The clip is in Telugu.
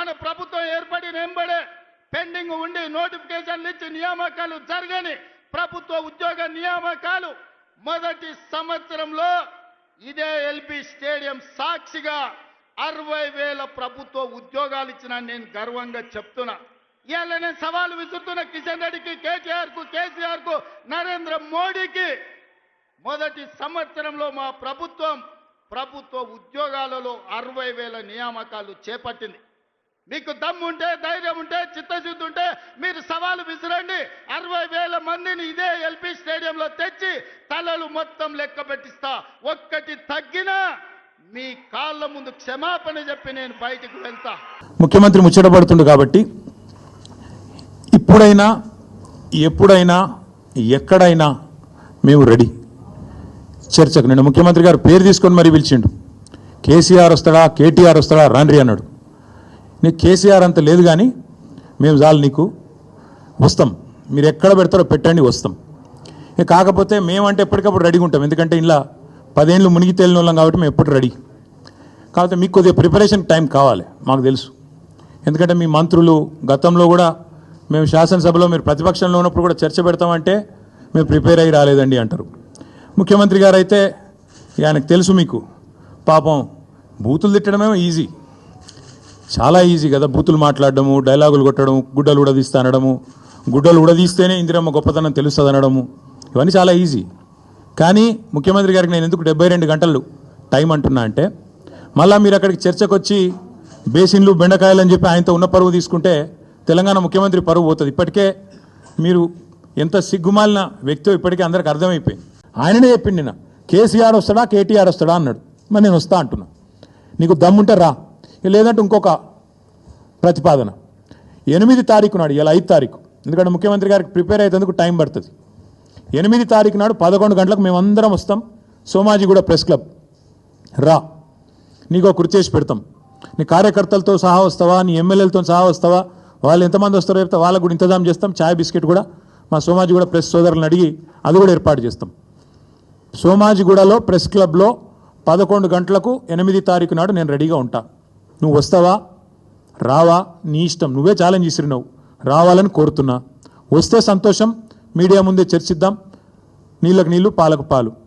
మన ప్రభుత్వం ఏర్పడిన వెంబడే పెండింగ్ ఉండి నోటిఫికేషన్లు ఇచ్చి నియామకాలు జరగని ప్రభుత్వ ఉద్యోగ నియామకాలు మొదటి సంవత్సరంలో ఇదే ఎల్బి స్టేడియం సాక్షిగా అరవై వేల ప్రభుత్వ ఉద్యోగాలు ఇచ్చిన నేను గర్వంగా చెప్తున్నా. ఇవాళ నేను సవాలు విసురుతున్న కిషన్ రెడ్డికి కేటీఆర్కు కేసీఆర్కు నరేంద్ర మోడీకి మొదటి సంవత్సరంలో మా ప్రభుత్వం ప్రభుత్వ ఉద్యోగాలలో అరవై వేల నియామకాలు చేపట్టింది. మీకు దమ్ము ఉంటే ధైర్యం ఉంటే చిత్తశుద్ధి ఉంటే మీరు సవాలు విసిరండి. అరవై వేల మందిని ఇదే ఎల్పి స్టేడియంలో తెచ్చి తలలు మొత్తం లెక్క పెట్టిస్తా. ఒక్కటి తగ్గినా మీ కాళ్ళ ముందు క్షమాపణ చెప్పి నేను బయటకు వెళ్తా. ముఖ్యమంత్రి ముచ్చటపడుతుండు కాబట్టి ఇప్పుడైనా ఎప్పుడైనా ఎక్కడైనా మేము రెడీ. చర్చకు నేను ముఖ్యమంత్రి గారు పేరు తీసుకొని మరీ పిలిచిండు. కేసీఆర్ వస్తాడా కేటీఆర్ వస్తాడా రాన్రి అన్నాడు. నీకు కేసీఆర్ అంత లేదు కానీ మేము చాలు నీకు వస్తాం. మీరు ఎక్కడ పెడతారో పెట్టండి వస్తాం. ఇక కాకపోతే మేమంటే ఎప్పటికప్పుడు రెడీగా ఉంటాం. ఎందుకంటే ఇలా పదేళ్ళు మునిగి తేలిన వాళ్ళం కాబట్టి మేము ఎప్పుడు రెడీ కాకపోతే మీకు కొద్దిగా ప్రిపరేషన్ టైం కావాలి మాకు తెలుసు. ఎందుకంటే మీ మంత్రులు గతంలో కూడా మేము శాసనసభలో మీరు ప్రతిపక్షంలో ఉన్నప్పుడు కూడా చర్చ పెడతామంటే మేము ప్రిపేర్ అయ్యి రాలేదండి అంటారు. ముఖ్యమంత్రి గారు అయితే ఆయనకు తెలుసు మీకు పాపం బూతులు తిట్టడమే ఈజీ చాలా ఈజీ కదా బూతులు మాట్లాడడము డైలాగులు కొట్టడం గుడ్డలు ఉడదీస్తా అనడము గుడ్డలు ఉడదీస్తేనే ఇందిరమ్మ గొప్పతనం తెలుస్తుంది అనడము ఇవన్నీ చాలా ఈజీ కానీ ముఖ్యమంత్రి గారికి నేను ఎందుకు డెబ్బై రెండు గంటలు టైం అంటున్నా అంటే మళ్ళీ మీరు అక్కడికి చర్చకు వచ్చి బేసిన్లు బెండకాయలు అని చెప్పి ఆయనతో ఉన్న పరువు తీసుకుంటే తెలంగాణ ముఖ్యమంత్రి పరువు పోతుంది. ఇప్పటికే మీరు ఎంత సిగ్గుమాలిన వ్యక్తో ఇప్పటికే అందరికి అర్థమైపోయింది. ఆయననే చెప్పిండి నిన్న కేసీఆర్ వస్తాడా కేటీఆర్ వస్తాడా అన్నాడు. మరి నేను వస్తా అంటున్నా. నీకు దమ్ముంటే రా. లేదంటే ఇంకొక ప్రతిపాదన. ఎనిమిది తారీఖు నాడు ఇలా ఐదు తారీఖు. ఎందుకంటే ముఖ్యమంత్రి గారికి ప్రిపేర్ అయ్యేందుకు టైం పడుతుంది. ఎనిమిది తారీఖు నాడు పదకొండు గంటలకు మేమందరం వస్తాం. Somajiguda press club. రా. నీకో కుర్చీ చేసి పెడతాం. నీ కార్యకర్తలతో సహా వస్తావా? నీ ఎమ్మెల్యేలతో సహా వస్తావా? వాళ్ళు ఎంతమంది వస్తారో చెప్తే వాళ్ళకు కూడా ఇంతజాం చేస్తాం. చాయ్ బిస్కెట్ కూడా మా సోమాజిగూడ ప్రెస్ సోదరులను అడిగి అది కూడా ఏర్పాటు చేస్తాం. సోమాజిగూడలో ప్రెస్ క్లబ్లో పదకొండు గంటలకు ఎనిమిది తారీఖు నాడు నేను రెడీగా ఉంటా. నువ్వు వస్తావా? రావా? నీ ఇష్టం. నువ్వే ఛాలెంజ్ ఇసిరినావు రావాలని కోరుతున్నా. వస్తే సంతోషం. మీడియా ముందే చర్చిద్దాం. నీళ్ళకు నీళ్ళు పాలకు పాలు.